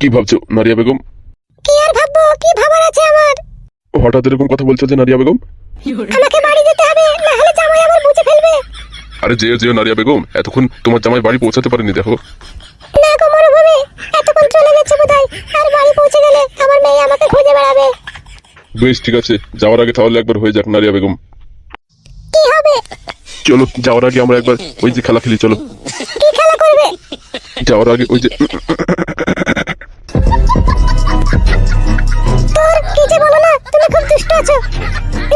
কি ভাবছ নারিয়া বেগম? কি আর ভাববো কি ভাবার আছে আমার? হঠাৎ এরকম কথা বলছো যে নারিয়া বেগম? আমাকে বাড়ি যেতে হবে না হলে জামাই আমার বুঝে ফেলবে। আরে যেও যেও নারিয়া বেগম এতক্ষণ তোমার জামাই বাড়ি পৌঁছাতে পারেনি দেখো। না গো মরুভূমি এতক্ষণ চলে গেছে বোধহয় আর বাড়ি পৌঁছে গেলে আমার মেয়ে আমাকে খুঁজে বেড়াবে। বেশ ঠিক আছে যাওয়ার আগে তাহলে একবার হয়ে যাক নারিয়া বেগম। কি হবে? চলো যাওয়ার আগে আমরা একবার ওই যে খেলা খেলি চলো। কি যাওয়ার আগে ওই যে তোর কি যে বলো না তুমি খুব দুষ্ট আছো।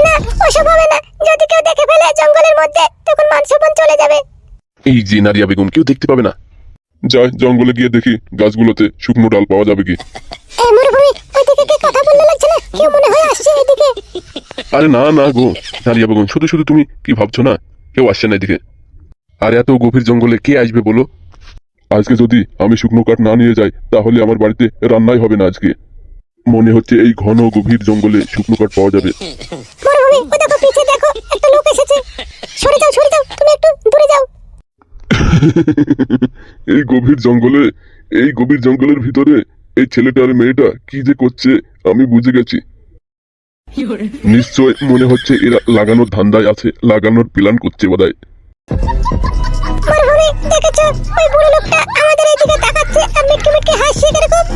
না ওসব হবে না। যদি কেউ দেখে ফেলে জঙ্গলের মধ্যে তখন মান সম্মান চলে যাবে। এই যে নারিয়া বেগম কেউ দেখতে পাবে না। যাই জঙ্গলে গিয়ে দেখি গাছগুলোতে শুকনো ডাল পাওয়া যাবে কি? এই মরুভূমি ওইদিকে কে কথা বলতে লাগছে না? কেউ মনে হয় আসছে এদিকে। আরে না না গো নারিয়া বেগম শুধু শুধু তুমি কি ভাবছ না? কেউ আসছে না এদিকে। আর এত গভীর জঙ্গলে কে আসবে বলো? আজকে যদি আমি শুকনো কাঠ না নিয়ে যাই তাহলে আমার বাড়িতে রান্নাই হবে না আজকে। মনে হচ্ছে এই ঘন গভীর জঙ্গলে শুকনো কাঠ পাওয়া যাবে। এই গভীর জঙ্গলে এই গভীর জঙ্গলের ভিতরে এই ছেলেটা আর মেয়েটা কি যে করছে আমি বুঝে গেছি। নিশ্চয় মনে হচ্ছে এরা লাগানোর ধান্দায় আছে লাগানোর প্ল্যান করছে বোধহয়। মরুভূমি দেখেছ? ওই বুড়ো লোকটা আমাদের এইদিকে তাকাচ্ছে আর মিটকে মিটকে হাসছে কীরকম?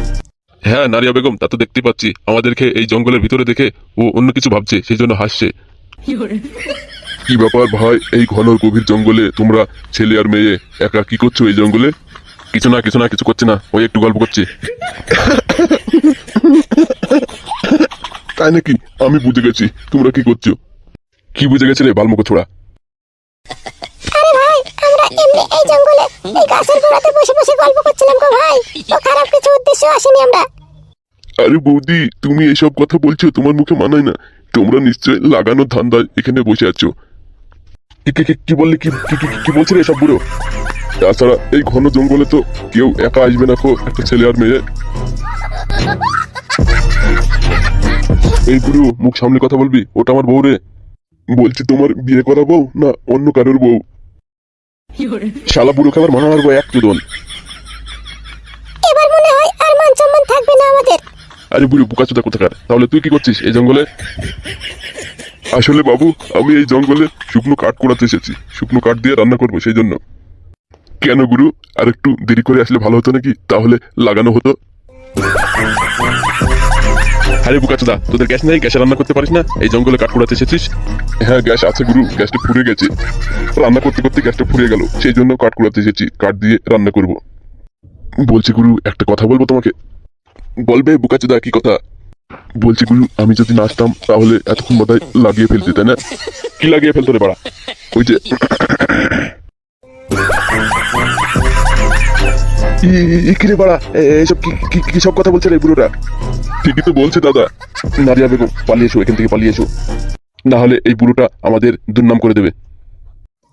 হ্যাঁ নারিয়া বেগম তা তো দেখতে পাচ্ছি। আমাদেরকে এই জঙ্গলের ভিতরে দেখে ও অন্য কিছু ভাবছে সেই জন্য হাসছে। কি ব্যাপার ভাই এই ঘন গভীর জঙ্গলে তোমরা ছেলে আর মেয়ে একা কি করছ এই জঙ্গলে? কিছু না কিছু না কিছু করছে না ওই একটু গল্প করছে। তাই নাকি? আমি বুঝে গেছি তোমরা কি করছ? কি বুঝে গেছিলে বালমুখ ছোড়া? এমনি এই জঙ্গলে, এই গাছের গোড়াতে বসে বসে গল্প করছিলাম গো ভাই। ও খারাপ কিছু উদ্দেশ্য আসেনি আমরা। আরে বৌদি, তুমি এসব কথা বলছো, তোমার মুখে মানায় না। তোমরা নিশ্চয় লাগানো ধান্দায় এখানে বসে আছো। কি- বললি, কি, কি- বলছিলে এসব বুড়ো? তাছাড়া এই ঘন জঙ্গলে তো কেউ একা আসবে না একটা ছেলে আর মেয়ে। এই বুড়ো, মুখ সামনে কথা বলবি, ওটা আমার বউ রে। বলছি তোমার বিয়ে করা বউ না অন্য কারোর বউ? শালা বুড়ো খাবার মানা মারবো এক চোদন এবার মনে হয় আর মান সম্মান থাকবে না আমাদের। আরে বুড়ি বুকাচোদা কোথাকার? তাহলে তুই কি করছিস এই জঙ্গলে? আসলে বাবু আমি এই জঙ্গলে শুকনো কাঠ কোড়াতে এসেছি। শুকনো কাঠ দিয়ে রান্না করব সেই জন্য। কেন গুরু আর একটু দেরি করে আসলে ভালো হতো নাকি? তাহলে লাগানো হতো। আরে বুকাচোদা তোদের গ্যাস নেই? গ্যাসে রান্না করতে পারিস না? এই জঙ্গলে কাঠ কোড়াতে এসেছিস? হ্যাঁ গ্যাস আছে গুরু, গ্যাসটা ফুরে গেছে। রান্না করতে করতে গ্যাসটা ফুরিয়ে গেল। সেই জন্য কাঠ কোড়াতে এসেছি, কাঠ দিয়ে রান্না করব। বলছি গুরু, একটা কথা বলব তোমাকে? বলবে বুকাচুদা কি কথা? বলছি গুরু, আমি যদি নাচতাম তাহলে এতক্ষণ বোধহয় লাগিয়ে ফেলতে, তাই না? কি লাগিয়ে ফেলতো রে বাড়া? ওই যে ই- ই- ই কি বাড়া এইসব কি কি- সব কথা বলছে রে বুড়োটা ঠিকই তো বলছে দাদা। নারিয়া বেগম পালিয়ে এসো এখান থেকে পালিয়ে এসো। না হলে এই বুড়োটা আমাদের দুর্নাম করে দেবে।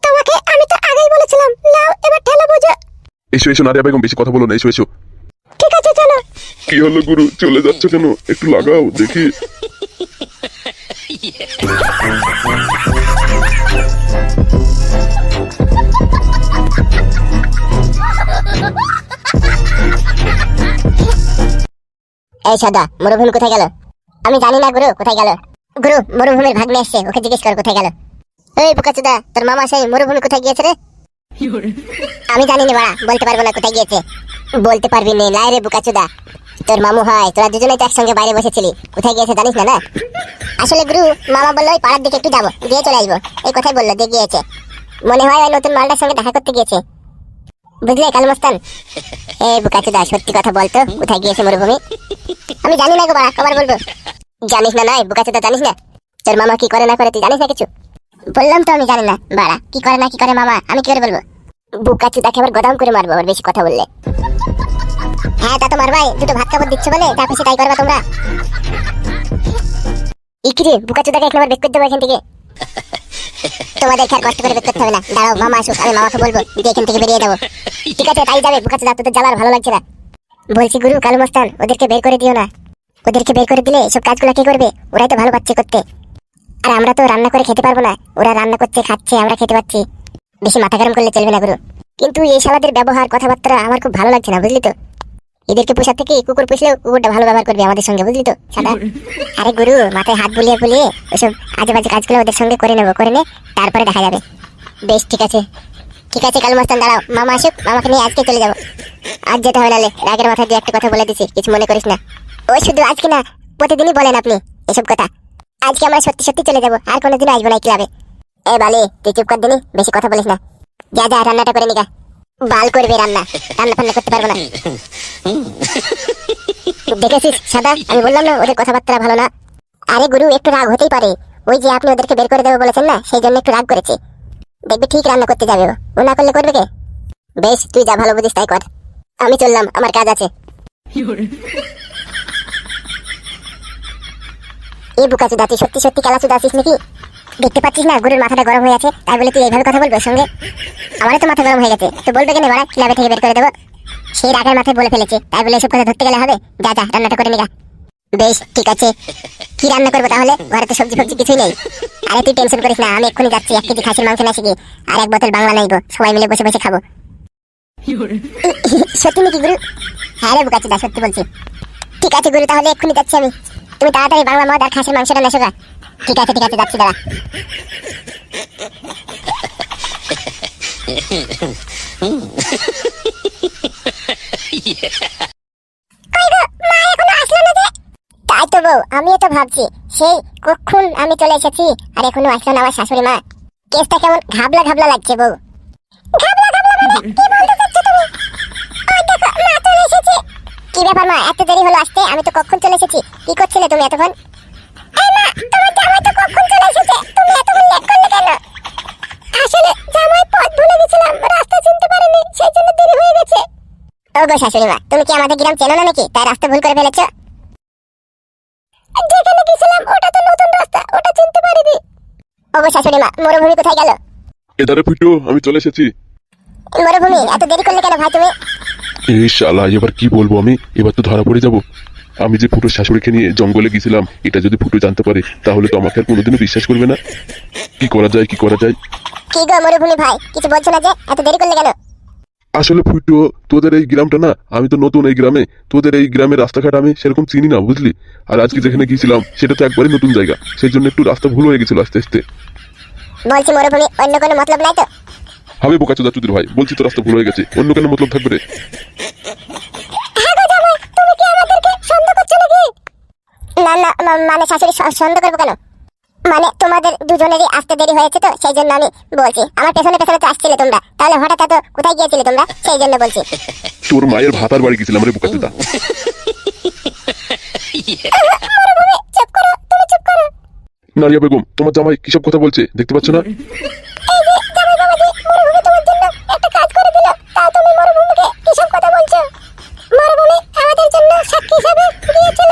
তোমাকে আমি তো আগেই বলেছিলাম নাও এবার ঠেলা বোঝো। এসো এসো নারিয়া বেগম বেশি কথা বলো না এসো এসো। ঠিক আছে চলো। কি হলো গুরু চলে যাচ্ছ কেন? একটু লাগাও দেখি। এই সাদা, মরুভূমি কোথায় গেল? আমি জানি না গুরু, কোথায় গেল? গুরু, মরুভূমির ভাগ্নে এসছে, ওকে জিজ্ঞেস কর কোথায় গেল? এই বুকাচুদা তোর মামা সেই মরুভূমি কোথায় গিয়েছে রে? আমি জানি না বাড়া, বলতে পারব না কোথায় গিয়েছে। বলতে পারবি নে লাই রে বুকাচুদা তোর মামু হয়, তোরা দুজনেই তো একসঙ্গে বাইরে বসেছিলি। কোথায় গিয়েছে জানিস না না? আসলে গুরু, মামা বলল ওই পাড়ার দিকে একটু যাব দিয়ে চলে আসব। এই কথাই বলল, দিয়ে গিয়েছে। মনে হয় ওই নতুন মালটার সঙ্গে দেখা করতে গিয়েছে। বুঝলে কালমস্তান এই বুকাচুদা সত্যি কথা বলতো কোথায় গিয়েছে মরুভূমি। আমি জানি না গো বাড়া কবার বলব। জানিস না নাই বুকাচুদা জানিস না? তোর মামা কি করে না করে তুই জানিস না কিছু? বললাম তো আমি জানি না। বাড়া কি করে না কি করে মামা আমি কি করে বলব? বুকাচুদাকে আবার গোদাম করে মারবো ওর বেশি কথা বললে। হ্যাঁ তা তো মারবাই দুটো ভাত কাপড় দিচ্ছে বলে যা খুশি তাই করবা তোমরা। ইকিরে বুকাচুদাকে এক নম্বর বের করে দেবো এখান থেকে। কষ্ট করে বের করতে হবে না? দাঁড়াও, মামা আসুক, আমি মামাকে বলব যে এখান থেকে বেরিয়ে দেবো ঠিক আছে, তাই যাবে বুকাচুদা তোদের ভালো লাগছে না। বলছি গুরু, কালু মস্তান, ওদেরকে বের করে দিও না। ওদেরকে বের করে দিলে এসব কাজগুলো কে করবে? ওরাই তো ভালো পাচ্ছে করতে। আর আমরা তো রান্না করে খেতে পারব না। ওরা রান্না করছে, খাচ্ছে, আমরা খেতে পাচ্ছি বেশি মাথা গরম করলে চলবে না, গুরু। কিন্তু এই শালাদের ব্যবহার, কথাবার্তা আমার খুব ভালো লাগছে না, বুঝলি তো? এদেরকে পোষার থেকে কুকুর পুষলেও কুকুরটা ভালো ব্যবহার করবে আমাদের সঙ্গে, বুঝলি তো, সাদা। আরে গুরু, মাথায় হাত বুলিয়ে বুলিয়ে ওসব আজে বাজে কাজগুলো ওদের সঙ্গে করে নেব, করে নে, তারপরে দেখা যাবে। বেশ, ঠিক আছে। ঠিক আছে, কাল মস্তান, দাঁড়াও, মামা আসুক, মামাকে নিয়ে আজকে চলে যাব। আজ যেতে হবে নালে, রাগের মাথায় দিয়ে একটা কথা বলে দিছি, কিছু মনে করিস না। ও শুধু আজকে না, প্রতিদিনই বলেন আপনি এসব কথা। আজকে আমরা সত্যি সত্যি চলে যাব, আর কোনোদিন আসব না ক্লাবে। এ বালি, তুই চুপ কর দিনি, বেশি কথা বলিস না। যা যা, রান্নাটা করে নিগা। বাল করবে রান্না। রান্না ফান্না করতে পারব না। দেখেছিস সাদা? আমি বললাম না, ওদের কথাবার্তা ভালো না। আরে গুরু, একটু রাগ হতেই পারে। ওই যে আপনি ওদেরকে বের করে দেবো বলেছেন না, সেই জন্য একটু রাগ করেছে। দেখবি ঠিক রান্না করতে যাবে ও। না করলে করবে কে? বেশ, তুই যা ভালো বুঝিস তাই কর। আমি চললাম, আমার কাজ আছে। এই বুকা চুদা তুই সত্যি সত্যি খেলা চুদা আছিস নাকি? দেখতে পাচ্ছিস না, গুরুর মাথাটা গরম হয়ে আছে, তাই বলে তুই এইভাবে কথা বলব সঙ্গে? আমারও তো মাথা গরম হয়ে গেছে, তো বলবে কেন বাড়া ক্লাবে থেকে বের করে দেবো? সেই রাগের মাথায় বলে ফেলেছে, তাই বলে এসব কথা ধরতে গেলে হবে? যা যা, রান্নাটা করে নিগা। বেশ, ঠিক আছে। কি রান্না করব তাহলে? ঘরে তো সবজি ফবজি কিছুই নেই। আরে তুই টেনশন করিস না, আমি এক্ষুনি যাচ্ছি, এক কেজি খাসির মাংস না শিখি আর এক বোতল বাংলা নাইবো, সবাই মিলে বসে বসে খাব। সত্যি নাকি গুরু? হ্যাঁ রে বুকাচ্ছি দা সত্যি বলছি। ঠিক আছে গুরু, তাহলে এক্ষুনি যাচ্ছি আমি। তুমি তাড়াতাড়ি বাংলা মদ আর খাসির মাংসটা নেশো ঠিক আছে ঠিক আছে, যাচ্ছি দাদা তাই তো আমিও তো ভাবছি, সেই কখন আমি চলে এসেছি, আর এখনও আসলো না আমার শাশুড়ি মা। কেসটা কেমন ঘাবলা ঘাবলা লাগছে বউ। ঘাবলা ঘাবলা মানে কি বলতে চাচ্ছো তুমি? ওই দেখো, মা চলে এসেছে। কি ব্যাপার মা, এত দেরি হলো আসতে? আমি তো কখন চলে এসেছি? কি করছিলে তুমি এতক্ষণ? এই মা তোমার জামাই তো কখন চলে এসেছে? তুমি এতক্ষণ লেট করলে কেন? আসলে জামাই পথ ভুলে গেছিলাম রাস্তা চিনতে পারিনি সেই জন্য দেরি হয়ে গেছে। ও গো শাশুড়ি মা তুমি কি আমাদের গ্রাম চেনো না নাকি? তাই রাস্তা ভুল করে ফেলেছো? যেখানে গেছিলাম ওটা তো নতুন রাস্তা ওটা চিনতে পারিনি। ওগো শাশুড়ি মা মরুভূমি কোথায় গেল? এদারে ফুটো আমি চলে এসেছি। মরুভূমি এত দেরি করলে কেন ভাই তুমি? এই শালা এবার কি বলব আমি? এবার তো ধরা পড়ে যাব। আমি যে ফুটোর শাশুড়িকে নিয়ে জঙ্গলে গেছিলাম এটা যদি ফুটো জানতে পারে তাহলে তো আমাকে আর কোনোদিনও বিশ্বাস করবে না। কি করা যায় কি করা যায়? কি গো মরুভূমি ভাই কিছু বলছো না যে? এত দেরি করলে কেন? আসলে ফুটো তোদের এই গ্রামটা না আমি তো নতুন এই গ্রামে। তোদের এই গ্রামের রাস্তাঘাট আমি সেরকম চিনি না বুঝলি? আর আজকে যেখানে গিয়েছিলাম সেটা তো একবারই নতুন জায়গা। সেই জন্য একটু রাস্তা ভুল হয়ে গেছিল আস্তে আস্তে। বলছি মরুভূমি অন্য কোনো মতলব নাই তো? হবে বোকা চোদা চুদির ভাই বলছি তো রাস্তা ভুল হয়ে গেছে অন্য কেন মতলব থাকবে রে। না না মানে শাশুড়ি সন্দেহ করব কেন? মানে তোমাদের দুজনেরই আসতে দেরি হয়েছে তো সেই জন্য আমি বলছি। আমার পেছনে পেছনে তো আসছিলে তোমরা। তাহলে হঠাৎ এত কোথায় গিয়েছিলে তোমরা? সেই জন্য বলছি। তোর মায়ের ভাতার বাড়ি গেছিলাম রে বোকা চোদা মরুভূমি চুপ করো তুমি চুপ করো। নারিয়া বেগম তোমার জামাই কিসব কথা বলছে দেখতে পাচ্ছ না? মরুভূমি তোমার জন্য একটা কাজ করে দিল। তাও তুমি মরুভূমিকে কিসব কথা বলছো? মরুভূমি আমাদের জন্য সাক্ষী হিসাবে গিয়েছিল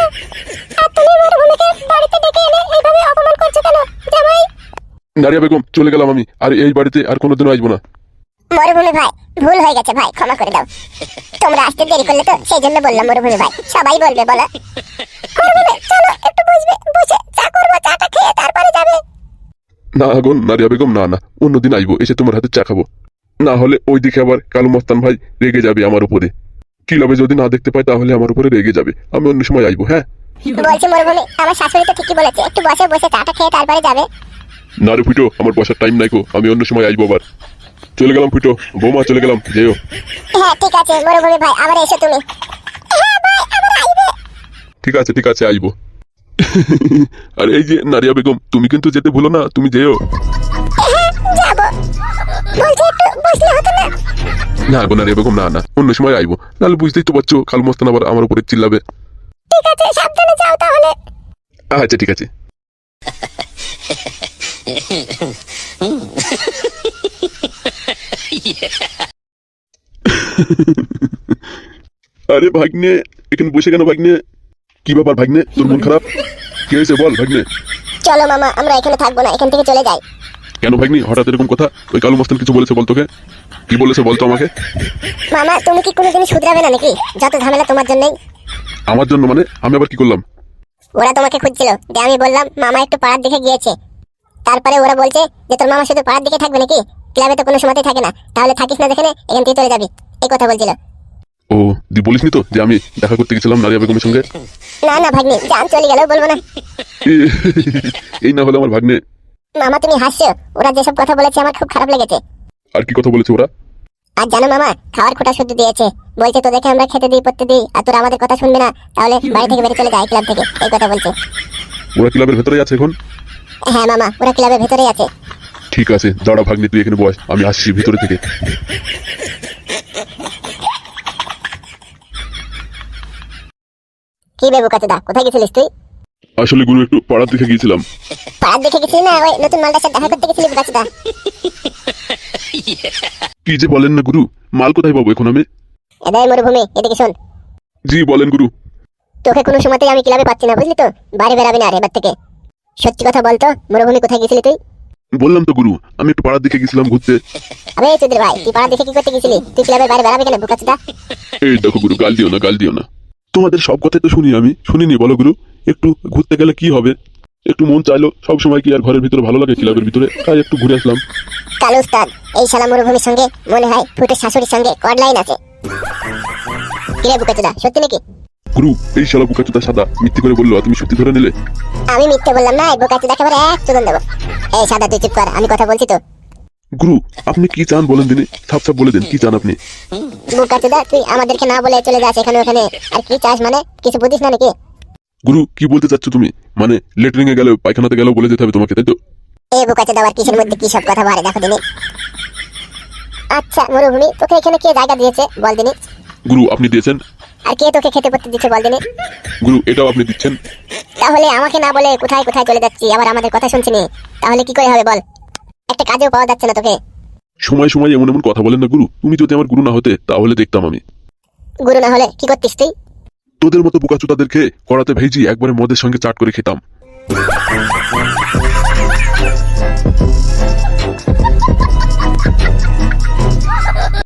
নারিয়া বেগম চলে গেলাম আমি। আর এই বাড়িতে আর কোনোদিনও আসব না। মরুভূমি ভাই ভুল হয়ে গেছে ভাই ক্ষমা করে দাও। তোমরা আসতে দেরি করলে তো সেই জন্য বললাম মরুভূমি ভাই সবাই বলবে বলো। মরুভূমি চলো একটু বুঝবে বসে চা করব চাটা খেয়ে তারপরে যাবে। না গো নারিয়া বেগম না না অন্যদিন আইবো এসে তোমার হাতে চা খাব। না হলে ওই দিকে আবার কালু মস্তান ভাই রেগে যাবে আমার উপরে। কি কিলাবে যদি না দেখতে পাই তাহলে আমার উপরে রেগে যাবে। আমি অন্য সময় আইবো হ্যাঁ? বলছি মরুভূমি আমার শাশুড়ি তো ঠিকই বলেছে একটু বসে বসে চাটা খেয়ে তারপরে যাবে। না রে ফুটো আমার বসার টাইম নাই গো আমি অন্য সময় আইবো আবার। চলে গেলাম ফুটো বৌমা চলে গেলাম যেও। হ্যাঁ ঠিক আছে মরুভূমি ভাই আবার এসো তুমি। হ্যাঁ ভাই আবার আইবে ঠিক আছে ঠিক আছে আইবো আর এই যে নারিয়া বেগম তুমি কিন্তু যেতে ভুলো না তুমি যেও। হ্যাঁ বলছি একটু বসলে হতো না? গো নারিয়া বেগম না না অন্য সময় আইবো নাহলে বুঝতেই তো পারছ কালু মস্তান আবার আমার উপরে চিল্লাবে। ঠিক আছে সাবধানে যাও তাহলে। আচ্ছা ঠিক আছে। আরে ভাগ্নে এখানে বসে কেন ভাগ্নে? কি ব্যাপার ভাগ্নে? তোর মন খারাপ? কি হয়েছে বল ভাগ্নে? চলো মামা আমরা এখানে থাকব না এখান থেকে চলে যাই। কেন ভাগ্নি? হঠাৎ এরকম কথা? ওই কালু মস্তান কিছু বলেছে বল তোকে? কি বলেছে বলতো আমাকে? মামা তুমি কি কোনোদিন শুধরাবে না নাকি? যত ঝামেলা তোমার জন্যই। আমার জন্য মানে? আমি আবার কি করলাম? ওরা তোমাকে খুঁজছিল যে আমি বললাম মামা একটু পাড়ার দিকে গিয়েছে। তারপরে ওরা বলছে যে তোর মামা শুধু পাড়ার দিকে থাকবে নাকি? ক্লাবে তো কোনো সময়তেই থাকে না। তাহলে থাকিস না যেখানে এখান থেকে চলে যাবি। এই কথা বলছিল। ও দি বলিসনি তো যে আমি দেখা করতে গেছিলাম নারিয়া বেগমের সঙ্গে? না না ভাগ্নি জান চলে গেলেও বলব না। এই না হলে আমার ভাগ্নে। মামা তুমি হাসছো? ওরা যেসব কথা বলেছে আমার খুব খারাপ লেগেছে। আর কি কথা বলেছে ওরা? আর জানো মামা খাওয়ার খোটা শুদ্ধ দিয়েছে। বলছে তোদেরকে আমরা খেতে দিই পড়তে দিই আর তোরা আমাদের কথা শুনবে না। তাহলে বাড়ি থেকে বেরিয়ে চলে যায় ক্লাব থেকে এই কথা বলছে। ওরা ক্লাবের ভেতরে আছে এখন? হ্যাঁ মামা ওরা ক্লাবের ভেতরেই আছে। ঠিক আছে দাঁড়া ভাগ্নে তুই এখানে বস আমি আসছি ভিতরে থেকে। কি রে বোকাচোদা কোথায় গেছিলিস তুই? আসলে গুরু একটু পাড়ার দিকে গিয়েছিলাম। পাড়ার দেখে গেছিলি না ওই নতুন মালটার সাথে দেখা করতে গেছিলি বোকাচোদা কি যে বলেন না গুরু মাল কোথায় পাবো এখন আমি? এদের মরুভূমি এদিকে শোন। জি বলেন গুরু। তোকে কোনো সময়তেই আমি ক্লাবে পাচ্ছি না বুঝলি তো? বাইরে বেরাবি না আর এবার থেকে। সত্যি কথা বলতো মরুভূমি কোথায় গেছিলি তুই? বললাম তো গুরু আমি একটু পাড়ার দিকে গেছিলাম ঘুরতে। আবে চুদির ভাই তুই পাড়া দেখে কি করতে গেছিলি? তুই ক্লাবের বাইরে বেরাবি কেন বোকাচোদা এই দেখো গুরু গাল দিও না গাল দিও না। তোমাদের সব কথাই তো শুনি আমি শুনিনি বলো গুরু একটু ঘুরতে গেলে কি হবে? একটু মন চাইলো সব সময় কি আর ঘরের ভিতরে ভালো লাগে ক্লাবের ভিতরে? তাই একটু ঘুরে আসলাম। কালু উস্তাদ এই শালা মরুভূমির সঙ্গে মনে হয় ফুটের শাশুড়ির সঙ্গে কড লাইন আছে। কিরে বুকাচোদা সত্যি নাকি? গুরু এই শালা বুকাচুদা সাদা মিথ্যে করে বলল তুমি সত্যি ধরে নিলে? আমি মিথ্যে বললাম না এই বোকাচোদাকে একেবারে এক চুদন দেবো। এই সাদা তুই চুপ কর আমি কথা বলছি তো। গুরু আপনি কি চান বলেন দিনে? থাপ থাপ বলে দেন কি চান আপনি? বোকাচোদা তুই আমাদেরকে না বলে চলে যাস এখানে ওখানে আর কি চাস মানে? কিছু বুঝিস না নাকি? গুরু কি বলতে চাচ্ছ তুমি? মানে লেটরিং এ গেলে পায়খানাতে গেলেও বলে যেতে হবে তোমাকে তাই তো? এই বোকাচোদা আবার কিসের মধ্যে কি সব কথা বাড়ে দেখো দিনি। আচ্ছা মরুভূমি তোকে এখানে কে জায়গা দিয়েছে? বল দিনি। গুরু আপনি দিয়েছেন আর কে তোকে খেতে পড়তে দিচ্ছে বল দিনি? গুরু এটাও আপনি দিচ্ছেন? তাহলে আমাকে না বলে কোথায় কোথায় চলে যাচ্ছি আবার আমাদের কথা শুনছি নি। তাহলে কি করে হবে বল? একটা কাজেও পাওয়া যাচ্ছে না তোকে। সময় সময় এমন এমন কথা বলেন না গুরু। তুমি যদি আমার গুরু না হতে তাহলে দেখতাম আমি। গুরু না হলে কি করতিস তুই? তোদের মতো বুকাচুদাদেরকে করাতে ভেজি একবারে মদের সঙ্গে চাট করে খেতাম।